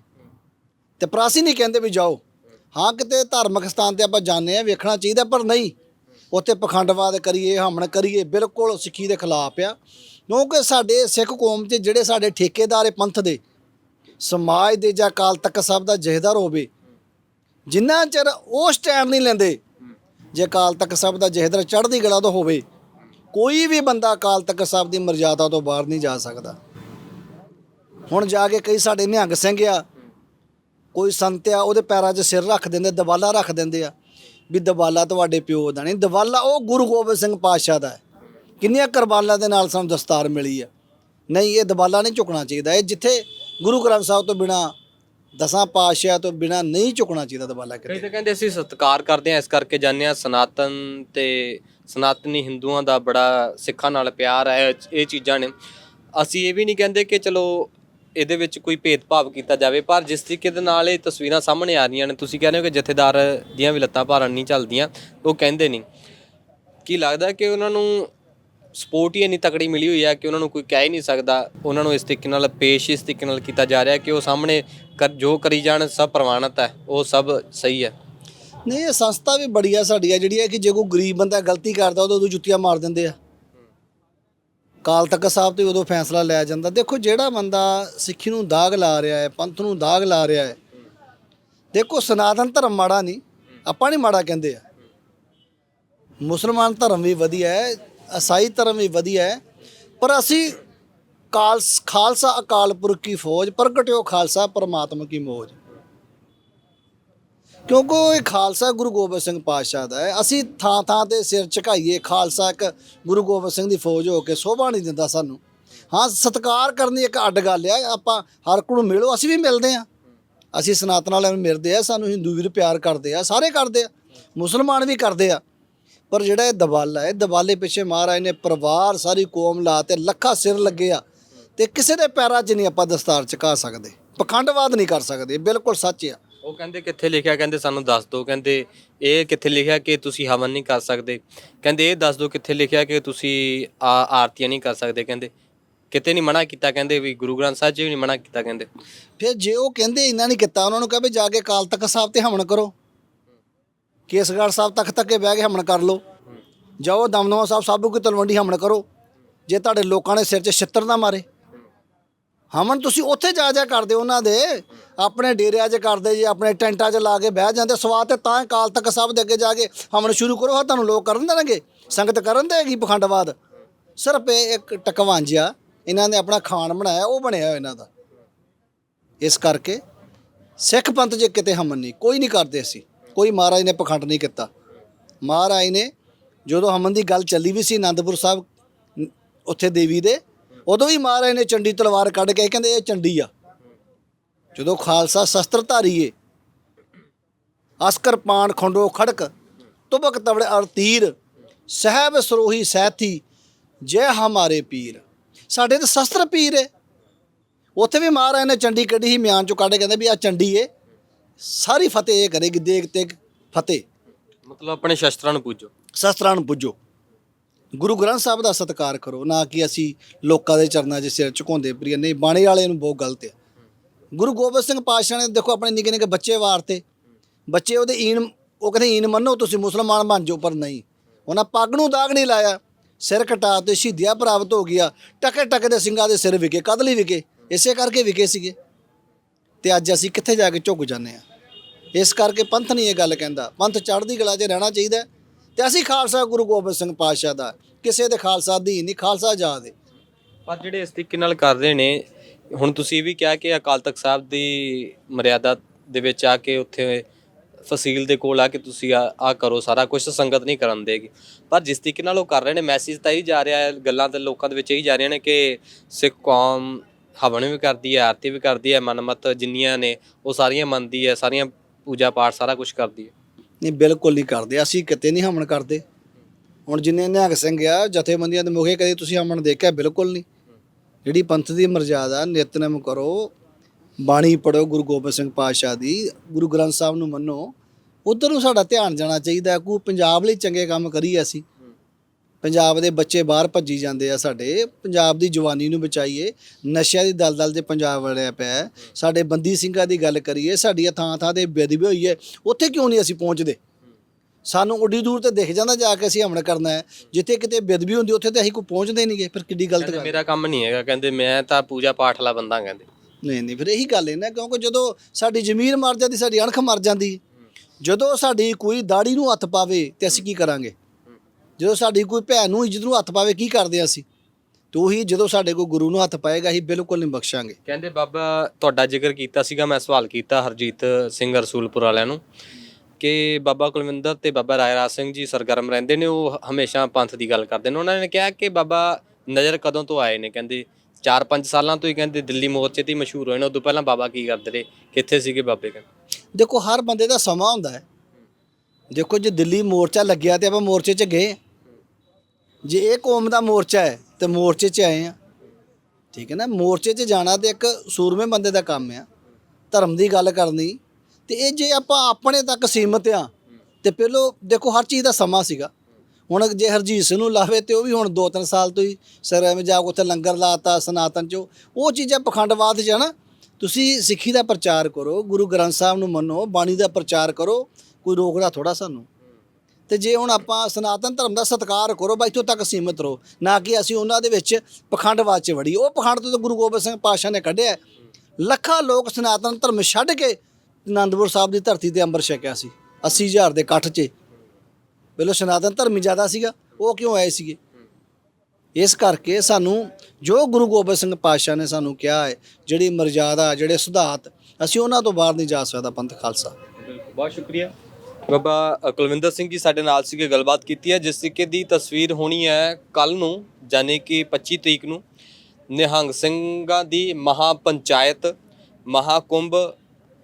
ਤੇ ਪ੍ਰਾਸੀ ਨਹੀਂ ਕਹਿੰਦੇ ਵੀ ਜਾਓ। ਹਾਂ, ਕਿਤੇ ਧਾਰਮਿਕ ਸਥਾਨ ਤੇ ਆਪਾਂ ਜਾਂਦੇ ਆ, ਵੇਖਣਾ ਚਾਹੀਦਾ ਪਰ ਨਹੀਂ। ਉੱਥੇ ਪਖੰਡਵਾਦ ਕਰੀਏ, ਹਮਣ ਕਰੀਏ, ਬਿਲਕੁਲ ਸਿੱਖੀ ਦੇ ਖਿਲਾਫ ਆ। ਕਿਉਂਕਿ ਸਾਡੇ ਸਿੱਖ ਕੌਮ 'ਚ ਜਿਹੜੇ ਸਾਡੇ ਠੇਕੇਦਾਰ ਪੰਥ ਦੇ, ਸਮਾਜ ਦੇ ਜਾਂ ਕਾਲ ਤੱਕ ਸਭ ਦਾ ਜਹੇਦਾਰ ਹੋਵੇ ਜਿੰਨਾ ਚਿਰ ਉਸ ਟਾਈਮ ਨਹੀਂ ਲੈਂਦੇ, ਜੇ ਅਕਾਲ ਤਖ਼ਤ ਸਾਹਿਬ ਦਾ ਜਹੇਦਾਰ ਚੜ੍ਹਦੀ ਗਲਾ ਤੋਂ ਹੋਵੇ, ਕੋਈ ਵੀ ਬੰਦਾ ਅਕਾਲ ਤਖ਼ਤ ਸਾਹਿਬ ਦੀ ਮਰਜ਼ਾਦਾ ਤੋਂ ਬਾਹਰ ਨਹੀਂ ਜਾ ਸਕਦਾ। ਹੁਣ ਜਾ ਕੇ ਕਈ ਸਾਡੇ ਨਿਹੰਗ ਸਿੰਘ ਆ, ਕੋਈ ਸੰਤ ਆ, ਉਹਦੇ ਪੈਰਾਂ 'ਚ ਸਿਰ ਰੱਖ ਦਿੰਦੇ, ਦਵਾਲਾ ਰੱਖ ਦਿੰਦੇ ਆ, ਵੀ ਦਵਾਲਾ ਤੁਹਾਡੇ ਪਿਓ ਦਾ ਨਹੀਂ, ਦਵਾਲਾ ਉਹ ਗੁਰੂ ਗੋਬਿੰਦ ਸਿੰਘ ਪਾਤਸ਼ਾਹ ਦਾ ਹੈ। ਕਿੰਨੀਆਂ ਕੁਰਬਾਨਾਂ ਦੇ ਨਾਲ ਸਾਨੂੰ ਦਸਤਾਰ ਮਿਲੀ ਆ। ਨਹੀਂ, ਇਹ ਦਵਾਲਾ ਨਹੀਂ ਝੁਕਣਾ ਚਾਹੀਦਾ, ਇਹ ਜਿੱਥੇ ਗੁਰੂ ਗ੍ਰੰਥ ਸਾਹਿਬ ਤੋਂ ਬਿਨਾ ਦਸਾਂ ਪਾਤਸ਼ਾਹ ਤੋਂ ਬਿਨਾ ਨਹੀਂ ਝੁਕਣਾ ਚਾਹੀਦਾ ਦਵਾਲਾ ਕਈ ਤਾਂ ਕਹਿੰਦੇ ਅਸੀਂ ਸਤਿਕਾਰ ਕਰਦੇ ਹਾਂ, ਇਸ ਕਰਕੇ ਜਾਂਦੇ ਹਾਂ ਸਨਾਤਨ ਤੇ ਸਨਾਤਨੀ ਹਿੰਦੂਆਂ ਦਾ ਬੜਾ ਸਿੱਖਾਂ ਨਾਲ ਪਿਆਰ ਹੈ, ਇਹ- ਇਹ ਚੀਜ਼ਾਂ ਨੇ। ਅਸੀਂ ਇਹ ਵੀ ਨਹੀਂ ਕਹਿੰਦੇ ਕਿ ਚਲੋ ਇਹਦੇ ਵਿੱਚ ਕੋਈ ਭੇਦਭਾਵ ਕੀਤਾ ਜਾਵੇ, ਪਰ ਜਿਸ ਤਰੀਕੇ ਦੇ ਨਾਲ ਇਹ ਤਸਵੀਰਾਂ ਸਾਹਮਣੇ ਆ ਰਹੀਆਂ ਨੇ, ਤੁਸੀਂ ਕਹਿੰਦੇ ਹੋ ਕਿ ਜਥੇਦਾਰ ਦੀਆਂ ਵੀ ਲੱਤਾਂ ਭਾਰਨ ਨਹੀਂ ਚੱਲਦੀਆਂ, ਉਹ ਕਹਿੰਦੇ ਨਹੀਂ। ਕੀ ਲੱਗਦਾ ਕਿ ਉਹਨਾਂ ਨੂੰ ਸਪੋਰਟ ਹੀ ਇੰਨੀ ਤਕੜੀ ਮਿਲੀ ਹੋਈ ਹੈ ਕਿ ਉਹਨਾਂ ਨੂੰ ਕੋਈ ਕਹਿ ਹੀ ਨਹੀਂ ਸਕਦਾ। ਉਹਨਾਂ ਨੂੰ ਇਸ ਤਰੀਕੇ ਨਾਲ, ਪੇਸ਼ ਇਸ ਤਰੀਕੇ ਨਾਲ ਕੀਤਾ ਜਾ ਰਿਹਾ ਕਿ ਉਹ ਸਾਹਮਣੇ ਕਰ- ਜੋ ਕਰੀ ਜਾਣ, ਸਭ ਪ੍ਰਵਾਨਿਤ ਹੈ। ਉਹ ਸਭ ਸਹੀ ਹੈ। ਨਹੀਂ, ਇਹ ਸੰਸਥਾ ਵੀ ਬੜੀ ਆ ਸਾਡੀ ਆ, ਜਿਹੜੀ ਹੈ ਕਿ ਜੇ ਕੋਈ ਗਰੀਬ ਬੰਦਾ ਗਲਤੀ ਕਰਦਾ, ਉਹਦੇ ਉਦੋਂ ਜੁੱਤੀਆਂ ਮਾਰ ਦਿੰਦੇ ਆ। ਕਾਲ ਤੱਕ ਸਾਹਿਬ ਤੇ ਉਦੋਂ ਫੈਸਲਾ ਲਿਆ ਜਾਂਦਾ। ਦੇਖੋ, ਜਿਹੜਾ ਬੰਦਾ ਸਿੱਖੀ ਨੂੰ ਦਾਗ ਲਾ ਰਿਹਾ ਹੈ, ਪੰਥ ਨੂੰ ਦਾਗ ਲਾ ਰਿਹਾ ਹੈ, ਦੇਖੋ, ਸਨਾਤਨ ਧਰਮ ਮਾੜਾ ਨਹੀਂ, ਆਪਾਂ ਨਹੀਂ ਮਾੜਾ ਕਹਿੰਦੇ ਆ। ਮੁਸਲਮਾਨ ਧਰਮ ਵੀ ਵਧੀਆ ਹੈ ਈਸਾਈ ਧਰਮ ਵੀ ਵਧੀਆ ਹੈ। ਪਰ ਅਸੀਂ ਕਾਲ ਖਾਲਸਾ ਅਕਾਲ ਪੁਰਖ ਕੀ ਫੌਜ, ਪ੍ਰਗਟਿਓ ਖਾਲਸਾ ਪਰਮਾਤਮਾ ਕੀ ਮੋਜ। ਕਿਉਂਕਿ ਇਹ ਖਾਲਸਾ ਗੁਰੂ ਗੋਬਿੰਦ ਸਿੰਘ ਪਾਤਸ਼ਾਹ ਦਾ ਹੈ। ਅਸੀਂ ਥਾਂ ਥਾਂ ਤੇ ਸਿਰ ਝੁਕਾਈਏ, ਖਾਲਸਾ ਇੱਕ ਗੁਰੂ ਗੋਬਿੰਦ ਸਿੰਘ ਦੀ ਫੌਜ ਹੋ ਕੇ ਸੋਭਾ ਨਹੀਂ ਦਿੰਦਾ ਸਾਨੂੰ। ਹਾਂ, ਸਤਿਕਾਰ ਕਰਨੀ ਇੱਕ ਅੱਡ ਗੱਲ ਆ ਆਪਾਂ ਹਰ ਕੋਈ ਨੂੰ ਮਿਲੋ, ਅਸੀਂ ਵੀ ਮਿਲਦੇ ਆ ਅਸੀਂ ਸਨਾਤਨ ਵਾਲਿਆਂ ਨੂੰ ਮਿਲਦੇ ਆ ਸਾਨੂੰ ਹਿੰਦੂ ਵੀਰ ਪਿਆਰ ਕਰਦੇ ਆ, ਸਾਰੇ ਕਰਦੇ ਆ। ਮੁਸਲਮਾਨ ਵੀ ਕਰਦੇ ਆ। ਪਰ ਜਿਹੜਾ ਇਹ ਦਵਾਲਾ ਹੈ ਦਵਾਲੇ ਪਿੱਛੇ ਮਹਾਰਾਜ ਨੇ ਪਰਿਵਾਰ ਸਾਰੀ ਕੌਮ ਲਾ ਤੇ ਲੱਖਾਂ ਸਿਰ ਲੱਗੇ ਆ ਤੇ ਕਿਸੇ ਦੇ ਪੈਰਾਂ 'ਚ ਨਹੀਂ ਆਪਾਂ ਦਸਤਾਰ ਚਕਾ ਸਕਦੇ ਪਖੰਡਵਾਦ ਨਹੀਂ ਕਰ ਸਕਦੇ ਬਿਲਕੁਲ ਸੱਚ ਆ। ਉਹ ਕਹਿੰਦੇ ਕਿੱਥੇ ਲਿਖਿਆ ਕਹਿੰਦੇ ਸਾਨੂੰ ਦੱਸ ਦਿਓ ਕਹਿੰਦੇ ਇਹ ਕਿੱਥੇ ਲਿਖਿਆ ਕਿ ਤੁਸੀਂ ਹਵਨ ਨਹੀਂ ਕਰ ਸਕਦੇ ਕਹਿੰਦੇ ਇਹ ਦੱਸ ਦਿਓ ਕਿੱਥੇ ਲਿਖਿਆ ਕਿ ਤੁਸੀਂ ਆ- ਆਰਤੀਆਂ ਨਹੀਂ ਕਰ ਸਕਦੇ ਕਹਿੰਦੇ ਕਿਤੇ ਨਹੀਂ ਮਨਾ ਕੀਤਾ ਕਹਿੰਦੇ ਵੀ ਗੁਰੂ ਗ੍ਰੰਥ ਸਾਹਿਬ 'ਚ ਵੀ ਨਹੀਂ ਮਨਾ ਕੀਤਾ ਕਹਿੰਦੇ। ਫਿਰ ਜੇ ਉਹ ਕਹਿੰਦੇ ਇੰਨਾ ਨਹੀਂ ਕੀਤਾ ਉਹਨਾਂ ਨੂੰ ਕਹੇ ਵੀ ਜਾ ਕੇ ਕਾਲ ਤਖਤ ਸਾਹਿਬ ਤੇ ਹਮਨ ਕਰੋ। ਕੇਸਗੜ੍ਹ ਸਾਹਿਬ ਤੱਕ ਤੱਕੇ ਬਹਿ ਕੇ ਹਮਨ ਕਰ ਲਓ। ਜਾਓ ਦਮਦਮਾ ਸਾਹਿਬ ਸਾਬੂ ਕੀ ਤਲਵੰਡੀ ਹਮਨ ਕਰੋ। ਜੇ ਤੁਹਾਡੇ ਲੋਕਾਂ ਨੇ ਸਿਰ 'ਚ ਛਿੱਤਰ ਨਾ ਮਾਰੇ। ਹਮਨ ਤੁਸੀਂ ਉੱਥੇ ਜਾ ਜਾ ਕਰਦੇ ਉਹਨਾਂ ਦੇ। ਆਪਣੇ ਡੇਰਿਆਂ 'ਚ ਕਰਦੇ ਜੇ, ਆਪਣੇ ਟੈਂਟਾਂ 'ਚ ਲਾ ਕੇ ਬਹਿ ਜਾਂਦੇ। ਸਵਾਦ ਤੇ ਤਾਂ ਕਾਲ ਤੱਕ ਸਾਹਿਬ ਦੇ ਅੱਗੇ ਜਾ ਕੇ ਹਮਨ ਸ਼ੁਰੂ ਕਰੋ ਹਾਂ ਤੁਹਾਨੂੰ ਲੋਕ ਕਰਨ ਦੇਣਗੇ। ਸੰਗਤ ਕਰਨ ਦੇਗੀ ਪਖੰਡਵਾਦ। ਸਿਰਫ ਇਹ ਇੱਕ ਟਕਵਾਂਜਿਆ ਇਹਨਾਂ ਨੇ ਆਪਣਾ ਖਾਨ ਬਣਾਇਆ, ਉਹ ਬਣਿਆ ਹੋਇਆ ਇਹਨਾਂ ਦਾ। ਇਸ ਕਰਕੇ ਸਿੱਖ ਪੰਥ ਜੇ ਕਿਤੇ ਹਮਨ ਨਹੀਂ, ਕੋਈ ਨਹੀਂ ਕਰਦੇ ਅਸੀਂ। ਕੋਈ ਮਹਾਰਾਜ ਨੇ ਪਖੰਡ ਨਹੀਂ ਕੀਤਾ। ਮਹਾਰਾਜ ਨੇ ਜਦੋਂ ਹਮਨ ਦੀ ਗੱਲ ਚੱਲੀ ਵੀ ਸੀ ਆਨੰਦਪੁਰ ਸਾਹਿਬ, ਉੱਥੇ ਦੇਵੀ ਦੇ, ਉਦੋਂ ਵੀ ਮਹਾਰਾਜ ਨੇ ਚੰਡੀ ਤਲਵਾਰ ਕੱਢ ਕੇ ਕਹਿੰਦੇ ਇਹ ਚੰਡੀ ਆ। ਜਦੋਂ ਖਾਲਸਾ ਸ਼ਸਤਰ ਧਾਰੀਏ, ਅਸਕਰ ਪਾਣ ਖੰਡੋ ਖੜਕ, ਤੁਬਕ ਤਵੜੇ ਅਰ ਤੀਰ, ਸਹਿਬ ਸਰੋਹੀ ਸਹਿਥੀ ਜੈ ਹਮਾਰੇ ਪੀਰ। ਸਾਡੇ ਤੇ ਸ਼ਸਤਰ ਪੀਰ ਏ। ਉੱਥੇ ਵੀ ਮਹਾਰਾਜ ਨੇ ਚੰਡੀ ਕੱਢੀ ਸੀ, ਮਿਆਨ ਚੋਂ ਕੱਢ ਕਹਿੰਦੇ ਵੀ ਆ ਚੰਡੀ ਏ। ਸਾਰੀ ਫਤਿਹ ਇਹ ਕਰੇਗੀ ਦੇਗ ਤੇ ਫਤਿਹ। ਮਤਲਬ ਆਪਣੇ ਸ਼ਸਤਰਾਂ ਨੂੰ ਪੂਜੋ। ਸ਼ਸਤਰਾਂ ਨੂੰ ਪੁੱਜੋ। ਗੁਰੂ ਗ੍ਰੰਥ ਸਾਹਿਬ ਦਾ ਸਤਿਕਾਰ ਕਰੋ ਨਾ ਕਿ ਅਸੀਂ ਲੋਕਾਂ ਦੇ ਚਰਨਾਂ 'ਚ ਸਿਰ ਝੁਕਾਉਂਦੇ ਪ੍ਰਿയ ਨਹੀਂ ਬਾਣੇ ਵਾਲੇ ਨੂੰ ਬਹੁਤ ਗਲਤ ਹੈ ਗੁਰੂ ਗੋਬਿੰਦ ਸਿੰਘ ਪਾਤਸ਼ਾਹ ਨੇ ਦੇਖੋ ਆਪਣੇ ਨਿੱਕੇ ਨਿੱਕੇ ਬੱਚੇ ਵਾਰਤੇ। ਬੱਚੇ ਉਹਦੇ ਈਨ ਉਹ ਕਹਿੰਦੇ ਈਨ ਮੰਨੋ ਤੁਸੀਂ ਮੁਸਲਮਾਨ ਬਣ ਜਾਓ ਪਰ ਨਹੀਂ। ਉਹਨਾਂ ਪੱਗ ਨੂੰ ਦਾਗ ਨਹੀਂ ਲਾਇਆ। ਸਿਰ ਕਟਾ ਤੇ ਸ਼ਹੀਦੀਆਂ ਪ੍ਰਾਪਤ ਹੋ ਗਿਆ। ਟਕੇ ਟਕੇ ਦੇ ਸਿੰਘਾਂ ਦੇ ਸਿਰ ਵਿਕੇ ਕਦ ਲਈ ਵਿਕੇ। ਇਸੇ ਕਰਕੇ ਵਿਕੇ ਸੀਗੇ। ਤੇ ਅੱਜ ਅਸੀਂ ਕਿੱਥੇ ਜਾ ਕੇ ਝੁਕ ਜਾਂਦੇ ਆ ਇਸ ਕਰਕੇ ਪੰਥ ਨਹੀਂ ਇਹ ਗੱਲ ਕਹਿੰਦਾ। ਪੰਥ ਚੜ੍ਹਦੀ ਕਲਾ 'ਚ ਰਹਿਣਾ ਚਾਹੀਦਾ ਹੈ। ਤੇ ਅਸੀਂ ਖਾਲਸਾ ਗੁਰੂ ਗੋਬਿੰਦ ਸਿੰਘ ਪਾਤਸ਼ਾਹ ਦਾ, ਕਿਸੇ ਦੇ ਖਾਲਸਾ ਦੀ ਨਹੀਂ, ਖਾਲਸਾ ਆਜ਼ਾਦ ਹੈ ਪਰ ਜਿਹੜੇ ਇਸ ਤਰੀਕੇ ਨਾਲ ਕਰ ਰਹੇ ਨੇ, ਹੁਣ ਤੁਸੀਂ ਇਹ ਵੀ ਕਿਹਾ ਕਿ ਅਕਾਲ ਤਖਤ ਸਾਹਿਬ ਦੀ ਮਰਿਆਦਾ ਦੇ ਵਿੱਚ ਆ ਕੇ ਉੱਥੇ ਫਸੀਲ ਦੇ ਕੋਲ ਆ ਕੇ ਤੁਸੀਂ ਆ ਆ ਕਰੋ, ਸਾਰਾ ਕੁਝ ਸੰਗਤ ਨਹੀਂ ਕਰਨ ਦੇਗੀ। ਪਰ ਜਿਸ ਤਰੀਕੇ ਨਾਲ ਉਹ ਕਰ ਰਹੇ ਨੇ ਮੈਸੇਜ ਤਾਂ ਇਹ ਜਾ ਰਿਹਾ ਹੈ, ਗੱਲਾਂ ਤੇ ਲੋਕਾਂ ਦੇ ਵਿੱਚ ਇਹੀ ਜਾ ਰਹੀਆਂ ਨੇ ਕਿ ਸਿੱਖ ਕੌਮ ਹਵਨ ਵੀ ਕਰਦੀ ਹੈ, ਆਰਤੀ ਵੀ ਕਰਦੀ ਹੈ, ਮਨਮਤ ਜਿੰਨੀਆਂ ਨੇ, ਉਹ ਸਾਰੀਆਂ ਮੰਨਦੀ ਹੈ, ਸਾਰੀਆਂ ਪੂਜਾ ਪਾਠ ਸਾਰਾ ਕੁਝ ਕਰਦੀ ਹੈ। ਨਹੀਂ, ਬਿਲਕੁਲ ਨਹੀਂ ਕਰਦੇ, ਅਸੀਂ ਕਿਤੇ ਨਹੀਂ ਹਮਨ ਕਰਦੇ। ਹੁਣ ਜਿੰਨੇ ਨਿਹੰਗ ਸਿੰਘ ਆ, ਜਥੇਬੰਦੀਆਂ ਦੇ ਮੁਖੇ ਕਦੇ ਤੁਸੀਂ ਹਮਨ ਦੇਖਿਆ? ਬਿਲਕੁਲ ਨਹੀਂ। ਜਿਹੜੀ ਪੰਥ ਦੀ ਮਰਜ਼ਾਦਾ, ਨਿਤਨੇਮ ਕਰੋ, ਬਾਣੀ ਪੜੋ ਗੁਰੂ ਗੋਬਿੰਦ ਸਿੰਘ ਪਾਤਸ਼ਾਹ ਦੀ, ਗੁਰੂ ਗ੍ਰੰਥ ਸਾਹਿਬ ਨੂੰ ਮੰਨੋ, ਉਧਰ ਨੂੰ ਸਾਡਾ ਧਿਆਨ ਜਾਣਾ ਚਾਹੀਦਾ ਕੋ ਪੰਜਾਬ ਲਈ ਚੰਗੇ ਕੰਮ ਕਰੀਏ ਅਸੀਂ। ਪੰਜਾਬ ਦੇ ਬੱਚੇ ਬਾਹਰ ਭੱਜੀ ਜਾਂਦੇ ਆ ਸਾਡੇ। ਪੰਜਾਬ ਦੀ ਜਵਾਨੀ ਨੂੰ ਬਚਾਈਏ। ਨਸ਼ਿਆਂ ਦੀ ਦਲਦਲ ਦੇ ਪੰਜਾਬ ਵੜਿਆ ਪਿਆ। ਸਾਡੇ ਬੰਦੀ ਸਿੰਘਾਂ ਦੀ ਗੱਲ ਕਰੀਏ ਸਾਡੀਆਂ ਥਾਂ ਥਾਂ ਤੇ ਬੇਦਬੀ ਹੋਈ ਹੈ। ਉੱਥੇ ਕਿਉਂ ਨਹੀਂ ਅਸੀਂ ਪਹੁੰਚਦੇ? ਸਾਨੂੰ ਉੱਡੀ ਦੂਰ ਤੇ ਦਿਖ ਜਾਂਦਾ ਜਾ ਕੇ ਅਸੀਂ ਹਮਲਾ ਕਰਨਾ ਹੈ। ਜਿੱਥੇ ਕਿਤੇ ਬੇਦਬੀ ਹੁੰਦੀ ਉੱਥੇ ਤੇ ਅਸੀਂ ਕੋਈ ਪਹੁੰਚਦੇ ਨਹੀਂਗੇ ਫਿਰ ਕਿੱਡੀ ਗਲਤ ਗੱਲ ਮੇਰਾ ਕੰਮ ਨਹੀਂ ਹੈਗਾ ਕਹਿੰਦੇ ਮੈਂ ਤਾਂ ਪੂਜਾ ਪਾਠ ਵਾਲਾ ਬੰਦਾ ਕਹਿੰਦੇ। ਨਹੀਂ ਨਹੀਂ ਫਿਰ ਇਹੀ ਗੱਲ ਹੈ ਨਾ ਕਿਉਂਕਿ ਜਦੋਂ ਸਾਡੀ ਜ਼ਮੀਰ ਮਰ ਜਾਂਦੀ ਸਾਡੀ ਅਣਖ ਮਰ ਜਾਂਦੀ। ਜਦੋਂ ਸਾਡੀ ਕੋਈ ਦਾੜੀ ਨੂੰ ਹੱਥ ਪਾਵੇ ਤੇ ਅਸੀਂ ਕੀ ਕਰਾਂਗੇ? ਜਦੋਂ ਸਾਡੀ ਕੋਈ ਭੈਣ ਨੂੰ ਇੱਜ਼ਤ ਨੂੰ ਹੱਥ ਪਾਵੇ ਕੀ ਕਰਦੇ ਹਾਂ ਅਸੀਂ? ਤੇ ਉਹੀ ਜਦੋਂ ਸਾਡੇ ਕੋਈ ਗੁਰੂ ਨੂੰ ਹੱਥ ਪਾਏਗਾ ਅਸੀਂ ਬਿਲਕੁਲ ਨਹੀਂ ਬਖਸ਼ਾਂਗੇ। ਕਹਿੰਦੇ ਬਾਬਾ ਤੁਹਾਡਾ ਜ਼ਿਕਰ ਕੀਤਾ ਸੀਗਾ ਮੈਂ ਸਵਾਲ ਕੀਤਾ ਹਰਜੀਤ ਸਿੰਘ ਰਸੂਲਪੁਰ ਵਾਲਿਆਂ ਨੂੰ ਕਿ ਬਾਬਾ ਕੁਲਵਿੰਦਰ ਤੇ ਬਾਬਾ ਰਾਇਰਾਜ ਸਿੰਘ ਜੀ ਸਰਗਰਮ ਰਹਿੰਦੇ ਨੇ ਉਹ ਹਮੇਸ਼ਾ ਪੰਥ ਦੀ ਗੱਲ ਕਰਦੇ ਨੇ। ਉਹਨਾਂ ਨੇ ਕਿਹਾ ਕਿ ਬਾਬਾ ਨਜ਼ਰ ਕਦੋਂ ਤੋਂ ਆਏ ਨੇ? ਕਹਿੰਦੇ 4-5 ਸਾਲਾਂ ਤੋਂ ਹੀ ਕਹਿੰਦੇ ਦਿੱਲੀ ਮੋਰਚੇ ਤੇ ਮਸ਼ਹੂਰ ਹੋਏ ਨੇ। ਉਦੋਂ ਪਹਿਲਾਂ ਬਾਬਾ ਕੀ ਕਰਦੇ ਰਹੇ? ਕਿੱਥੇ ਸੀਗੇ ਬਾਬੇ ਕਹਿੰਦੇ? ਦੇਖੋ ਹਰ ਬੰਦੇ ਦਾ ਸਮਾਂ ਹੁੰਦਾ ਹੈ। ਦੇਖੋ ਜੇ ਦਿੱਲੀ ਮੋਰਚਾ ਲੱਗਿਆ ਤੇ ਆਪਾਂ ਮੋਰਚੇ 'ਚ ਗਏ। ਜੇ ਇਹ ਕੌਮ ਦਾ ਮੋਰਚਾ ਹੈ, ਤੇ ਮੋਰਚੇ 'ਚ ਆਏ ਆ। ਠੀਕ ਹੈ ਨਾ? ਮੋਰਚੇ 'ਚ ਜਾਣਾ ਤੇ ਇੱਕ ਸੂਰਮੇ ਬੰਦੇ ਦਾ ਕੰਮ ਆ। ਧਰਮ ਦੀ ਗੱਲ ਕਰਨੀ। ਤੇ ਇਹ ਜੇ ਆਪਾਂ ਆਪਣੇ ਤੱਕ ਸੀਮਤ ਆ, ਤੇ ਪਹਿਲੋ ਦੇਖੋ, ਹਰ ਚੀਜ਼ ਦਾ ਸਮਾਂ ਸੀਗਾ। ਹੁਣ ਜੇ ਹਰਜੀਤ ਸਿੰਘ ਨੂੰ ਲਾਵੇ ਤੇ ਉਹ ਵੀ ਹੁਣ 2-3 ਸਾਲ ਤੋਂ ਹੀ ਸਰ ਐਵੇਂ ਜਾ ਕੇ ਉੱਥੇ ਲੰਗਰ ਲਾਤਾ, ਸਨਾਤਨ ਚ। ਉਹ ਚੀਜ਼ਾਂ ਪਖੰਡਵਾਦ ਚ ਨਾ। ਤੁਸੀਂ ਸਿੱਖੀ ਦਾ ਪ੍ਰਚਾਰ ਕਰੋ, ਗੁਰੂ ਗ੍ਰੰਥ ਸਾਹਿਬ ਨੂੰ ਮੰਨੋ, ਬਾਣੀ ਦਾ ਪ੍ਰਚਾਰ ਕਰੋ। ਕੋਈ ਰੋਕਦਾ ਥੋੜਾ ਸਾਨੂੰ। ਤੇ ਜੇ ਹੁਣ ਆਪਾਂ ਸਨਾਤਨ ਧਰਮ ਦਾ ਸਤਿਕਾਰ ਕਰੋ, ਬਾ ਇੱਥੋਂ ਤੱਕ ਸੀਮਤ ਰਹੋ, ਨਾ ਕਿ ਅਸੀਂ ਉਹਨਾਂ ਦੇ ਵਿੱਚ ਪਖੰਡਵਾਦ ਚ ਵੜੀ ਉਹ ਪਖੰਡ ਤੋਂ ਗੁਰੂ ਗੋਬਿੰਦ ਸਿੰਘ ਪਾਤਸ਼ਾਹ ਨੇ ਕੱਢਿਆ ਲੱਖਾਂ ਲੋਕ ਸਨਾਤਨ ਧਰਮ ਛੱਡ ਕੇ ਆਨੰਦਪੁਰ ਸਾਹਿਬ ਦੀ ਧਰਤੀ ਤੇ ਅੰਮ੍ਰਿਤ ਛਕਿਆ ਸੀ 80000 ਦੇ ਇਕੱਠ 'ਚ। ਪਹਿਲਾਂ ਸਨਾਤਨ ਧਰਮ ਹੀ ਜ਼ਿਆਦਾ ਸੀਗਾ, ਉਹ ਕਿਉਂ ਆਏ ਸੀਗੇ? ਇਸ ਕਰਕੇ ਸਾਨੂੰ ਜੋ ਗੁਰੂ ਗੋਬਿੰਦ ਸਿੰਘ ਪਾਤਸ਼ਾਹ ਨੇ ਸਾਨੂੰ ਕਿਹਾ ਹੈ, ਜਿਹੜੀ ਮਰਜ਼ਾਦਾ, ਜਿਹੜੇ ਸਿਧਾਂਤ, ਅਸੀਂ ਉਹਨਾਂ ਤੋਂ ਬਾਹਰ ਨਹੀਂ ਜਾ ਸਕਦਾ, ਪੰਥ ਖਾਲਸਾ। ਬਹੁਤ ਸ਼ੁਕਰੀਆ। ਬਾਬਾ ਅ, ਕੁਲਵਿੰਦਰ ਸਿੰਘ ਜੀ ਸਾਡੇ ਨਾਲ ਸੀਗੇ ਗੱਲਬਾਤ ਕੀਤੀ ਹੈ ਜਿਸ ਤਰੀਕੇ ਦੀ ਤਸਵੀਰ ਹੋਣੀ ਹੈ ਕੱਲ ਨੂੰ ਯਾਨੀ ਕਿ 25 ਤਰੀਕ ਨੂੰ ਨਿਹੰਗ ਸਿੰਘਾਂ ਦੀ ਮਹਾਪੰਚਾਇਤ ਮਹਾਕੁੰਭ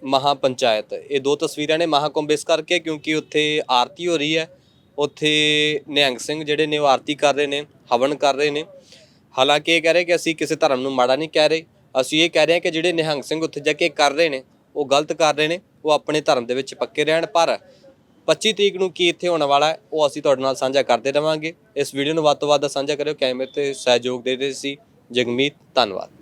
ਮਹਾਪੰਚਾਇਤ। ਇਹ ਦੋ ਤਸਵੀਰਾਂ ਨੇ ਮਹਾਕੁੰਭ ਇਸ ਕਰਕੇ ਕਿਉਂਕਿ ਉੱਥੇ ਆਰਤੀ ਹੋ ਰਹੀ ਹੈ। ਉੱਥੇ ਨਿਹੰਗ ਸਿੰਘ ਜਿਹੜੇ ਨੇ ਉਹ ਆਰਤੀ ਕਰ ਰਹੇ ਨੇ ਹਵਨ ਕਰ ਰਹੇ ਨੇ। ਹਾਲਾਂਕਿ ਇਹ ਕਹਿ ਰਹੇ ਕਿ ਅਸੀਂ ਕਿਸੇ ਧਰਮ ਨੂੰ ਮਾੜਾ ਨਹੀਂ ਕਹਿ ਰਹੇ। ਅਸੀਂ ਇਹ ਕਹਿ ਰਹੇ ਹਾਂ ਕਿ ਜਿਹੜੇ ਨਿਹੰਗ ਸਿੰਘ ਉੱਥੇ ਜਾ ਕੇ ਕਰ ਰਹੇ ਨੇ ਉਹ ਗਲਤ ਕਰ ਰਹੇ ਨੇ ਉਹ ਆਪਣੇ ਧਰਮ ਦੇ ਵਿੱਚ ਪੱਕੇ ਰਹਿਣ ਪਰ 25 ਤਰੀਕ ਨੂੰ ਕੀ ਇੱਥੇ ਹੋਣ ਵਾਲਾ ਹੈ, ਉਹ ਅਸੀਂ ਤੁਹਾਡੇ ਨਾਲ ਸਾਂਝਾ ਕਰਦੇ ਰਵਾਂਗੇ। ਇਸ ਵੀਡੀਓ ਨੂੰ ਵੱਧ ਤੋਂ ਵੱਧ ਸਾਂਝਾ ਕਰਿਓ, ਕੈਮਰੇ ਤੇ ਸਹਿਯੋਗ ਦੇ ਰਹੇ ਸੀ ਜਗਮੀਤ ਧੰਨਵਾਦ।